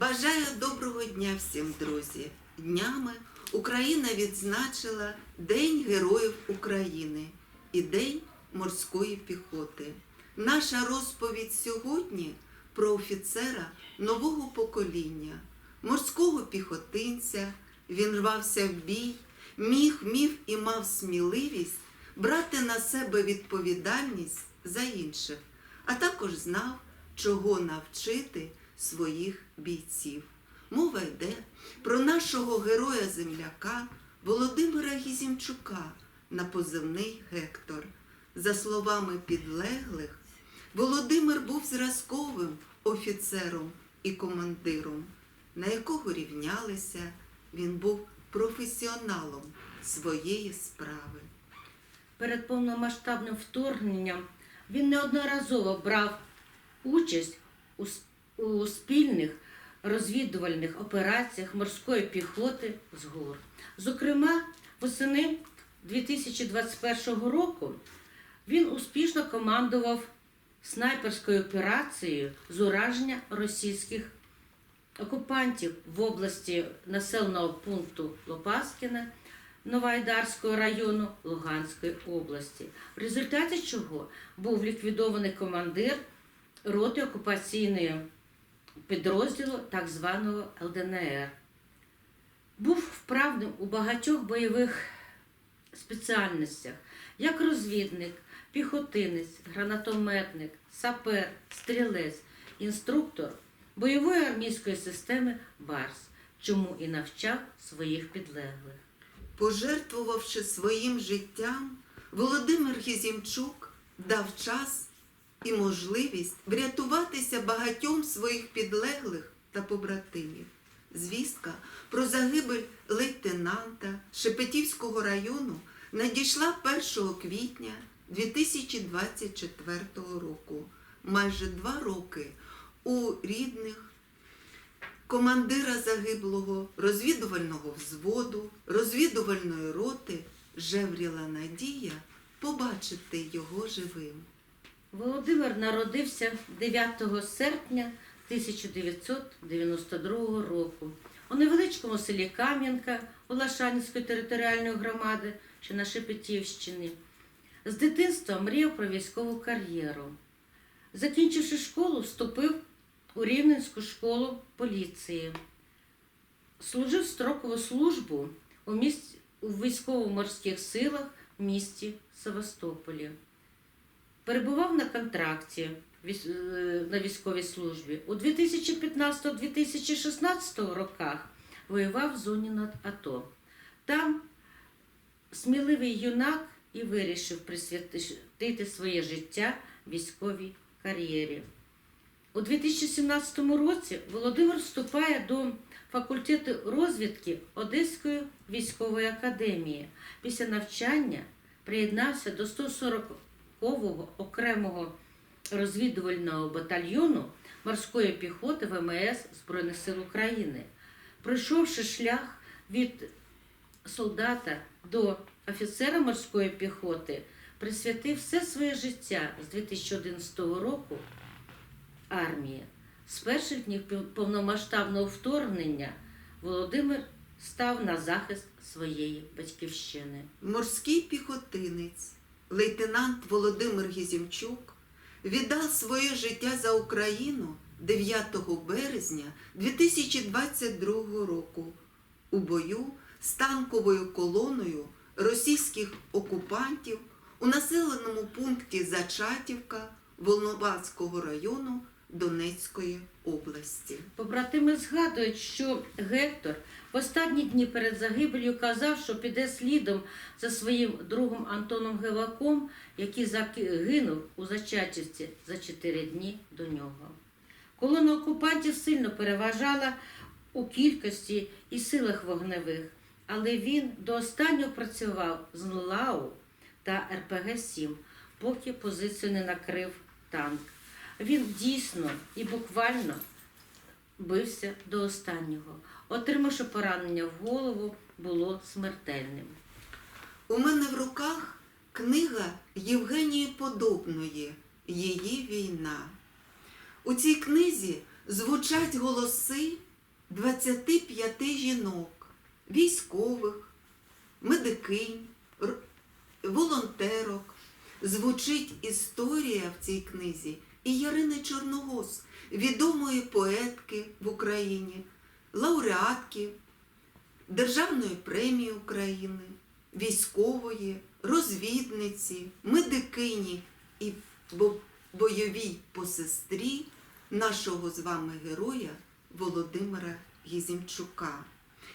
Бажаю доброго дня всім, друзі! Днями Україна відзначила День Героїв України і День морської піхоти. Наша розповідь сьогодні про офіцера нового покоління, морського піхотинця. Він рвався в бій, міг, міг і мав сміливість брати на себе відповідальність за інших, а також знав, чого навчити своїх бійців. Мова йде про нашого героя-земляка Володимира Гізімчука на позивний Гектор. За словами підлеглих, Володимир був зразковим офіцером і командиром, на якого рівнялися, він був професіоналом своєї справи. Перед повномасштабним вторгненням він неодноразово брав участь у, у спільних розвідувальних операціях морської піхоти з гор. Зокрема, восени 2021 року він успішно командував снайперською операцією з ураження російських окупантів в області населеного пункту Лопаскіне Новоайдарського району Луганської області, в результаті чого був ліквідований командир роти окупаційної підрозділу так званого ЛДНР. Був вправним у багатьох бойових спеціальностях, як розвідник, піхотинець, гранатометник, сапер, стрілець, інструктор бойової армійської системи БАРС, чому і навчав своїх підлеглих. Пожертвувавши своїм життям, Володимир Гізімчук дав час і можливість врятуватися багатьом своїх підлеглих та побратимів. Звістка про загибель лейтенанта Шепетівського району надійшла 1 квітня 2024 року. Майже два роки у рідних командира загиблого розвідувального взводу, розвідувальної роти жевріла надія побачити його живим. Володимир народився 9 серпня 1992 року у невеличкому селі Кам'янка Олашанівської територіальної громади, що на Шепетівщині. З дитинства мріяв про військову кар'єру. Закінчивши школу, вступив у Рівненську школу поліції. Служив строкову службу у, місті, у військово-морських силах в місті Севастополі. Перебував на контракті е, на військовій службі. У 2015-2016 роках воював в зоні над АТО. Там сміливий юнак і вирішив присвятити своє життя військовій кар'єрі. У 2017 році Володимир вступає до факультету розвідки Одеської військової академії. Після навчання приєднався до 140-го окремого розвідувального батальйону морської піхоти ВМС Збройних сил України. Пройшовши шлях від солдата до офіцера морської піхоти, присвятив все своє життя з 2011 року армії. З перших днів повномасштабного вторгнення Володимир став на захист своєї батьківщини. Морський піхотинець, лейтенант Володимир Гізімчук віддав своє життя за Україну 9 березня 2022 року у бою з танковою колоною російських окупантів у населеному пункті Зачатівка Волновацького району Донецької області. Побратими згадують, що Гектор в останні дні перед загибелью казав, що піде слідом за своїм другом Антоном Геваком, який загинув у Зачатівці за чотири дні до нього. Колона окупантів сильно переважала у кількості і силах вогневих, але він до останнього працював з НЛАУ та РПГ-7, поки позицію не накрив танк. Він дійсно і буквально бився до останнього. Отримавши поранення в голову, було смертельним. У мене в руках книга Євгенії Подобної Її війна. У цій книзі звучать голоси 25 жінок, військових, медикинь, волонтерок. Звучить історія в цій книзі і Ярини Чорногос, відомої поетки в Україні, лауреатки Державної премії України, військової, розвідниці, медикині і бойовій посестрі нашого з вами героя Володимира Гізімчука.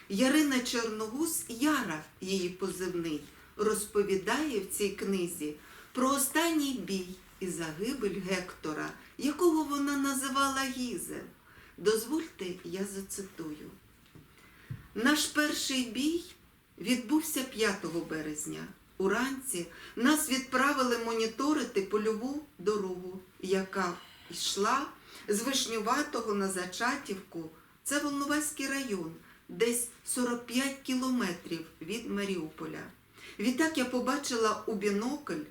Ярина Чорногуз, Яра, її позивний, розповідає в цій книзі про останній бій і загибель Гектора, якого вона називала Гізем. Дозвольте, я зацитую. Наш перший бій відбувся 5 березня. Уранці нас відправили моніторити польову дорогу, яка йшла з Вишнюватого на Зачатівку. Це Волноваський район, десь 45 кілометрів від Маріуполя. Відтак я побачила у бінокль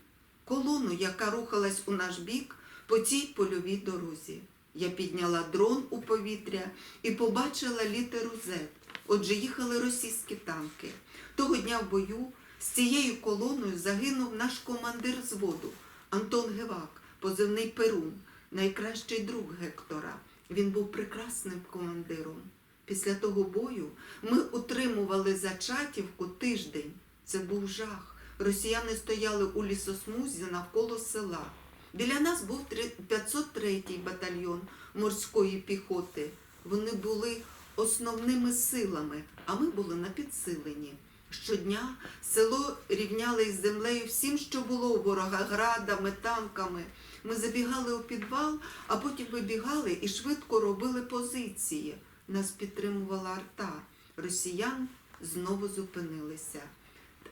колону, яка рухалась у наш бік по цій польовій дорозі. Я підняла дрон у повітря і побачила літеру Z. Отже, їхали російські танки. Того дня в бою з цією колоною загинув наш командир зводу Антон Гевак, позивний Перун, найкращий друг Гектора. Він був прекрасним командиром. Після того бою ми утримували Зачатівку тиждень. Це був жах. Росіяни стояли у лісосмузі навколо села. Біля нас був 503-й батальйон морської піхоти. Вони були основними силами, а ми були на підсиленні. Щодня село рівняли із землею всім, що було у ворога, градами, танками. Ми забігали у підвал, а потім вибігали і швидко робили позиції. Нас підтримувала арта. Росіян знову зупинилися.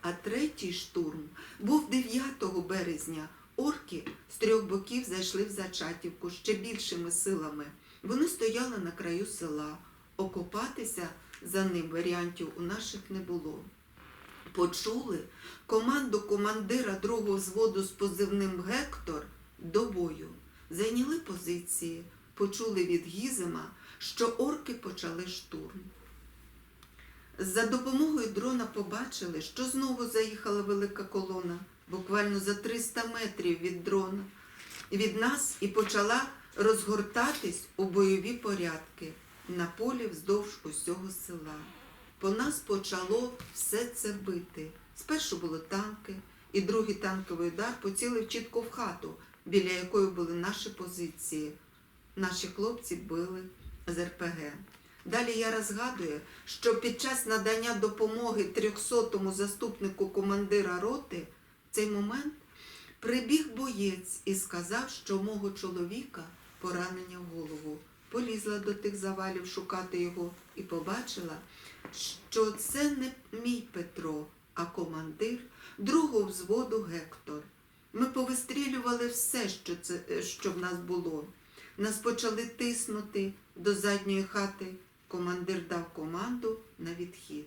А третій штурм був 9 березня. Орки з трьох боків зайшли в Зачатівку ще більшими силами. Вони стояли на краю села. Окопатися за ним варіантів у наших не було. Почули команду командира другого взводу з позивним Гектор до бою. Зайняли позиції, почули від Гізема, що орки почали штурм. За допомогою дрона побачили, що знову заїхала велика колона, буквально за 300 метрів від дрона, від нас і почала розгортатись у бойові порядки на полі вздовж усього села. По нас почало все це бити. Спершу були танки, і другий танковий удар поцілив чітко в хату, біля якої були наші позиції. Наші хлопці били з РПГ. Далі я розгадую, що під час надання допомоги 300-му заступнику командира роти в цей момент прибіг боєць і сказав, що мого чоловіка поранення в голову. Полізла до тих завалів шукати його і побачила, що це не мій Петро, а командир другого взводу Гектор. Ми повистрілювали все, що, це, що в нас було. Нас почали тиснути до задньої хати. Командир дав команду на відхід.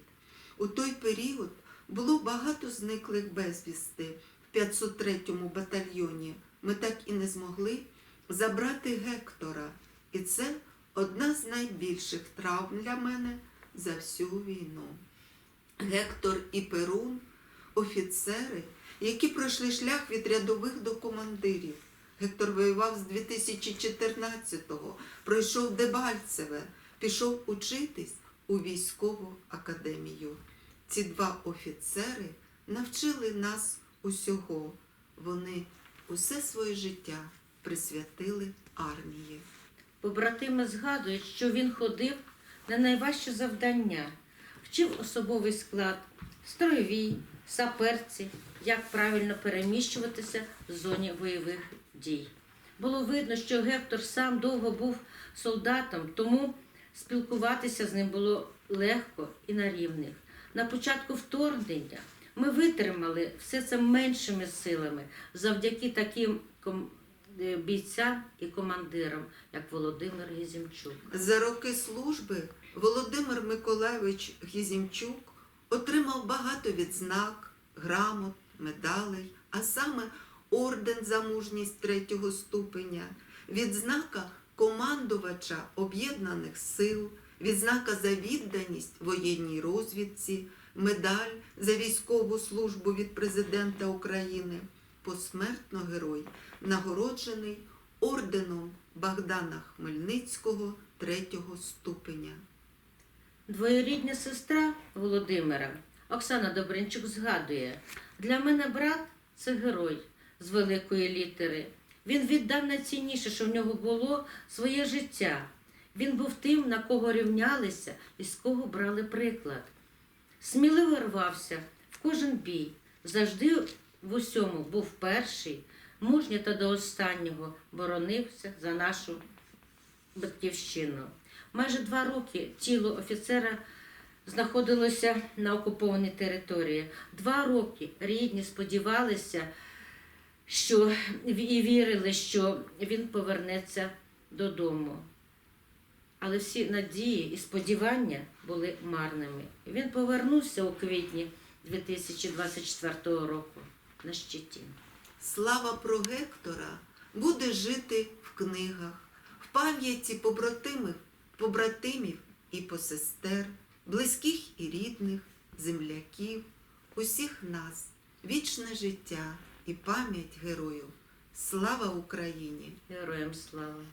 У той період було багато зниклих безвісти в 503-му батальйоні. Ми так і не змогли забрати Гектора. І це одна з найбільших травм для мене за всю війну. Гектор і Перун офіцери, які пройшли шлях від рядових до командирів. Гектор воював з 2014-го, пройшов Дебальцеве, пішов учитись у військову академію. Ці два офіцери навчили нас усього. Вони усе своє життя присвятили армії. Побратими згадують, що він ходив на найважчі завдання, вчив особовий склад, строєвій, саперці, як правильно переміщуватися в зоні бойових дій. Було видно, що Гектор сам довго був солдатом, тому спілкуватися з ним було легко і на рівних. На початку вторгнення ми витримали все це меншими силами завдяки таким е, бійцям і командирам, як Володимир Гізімчук. За роки служби Володимир Миколайович Гізімчук отримав багато відзнак, грамот, медалей, а саме орден за мужність третього ступеня, відзнака командувача Об'єднаних сил, відзнака за відданість воєнній розвідці, медаль за військову службу від Президента України, посмертно герой, нагороджений орденом Богдана Хмельницького третього ступеня. Двоюрідня сестра Володимира Оксана Добринчук згадує: для мене брат це герой з великої літери. Він віддав найцінніше, що в нього було своє життя. Він був тим, на кого рівнялися і з кого брали приклад. Сміливо рвався в кожен бій, завжди в усьому був перший, мужньо та до останнього боронився за нашу батьківщину. Майже два роки тіло офіцера знаходилося на окупованій території. Два роки рідні сподівалися, що і вірили, що він повернеться додому. Але всі надії і сподівання були марними. Він повернувся у квітні 2024 року на щиті. Слава про Гектора буде жити в книгах, в пам'яті побратимів, побратимів і посестер, близьких і рідних, земляків, усіх нас, вічне життя і пам'ять герою. Слава Україні! Героям слава!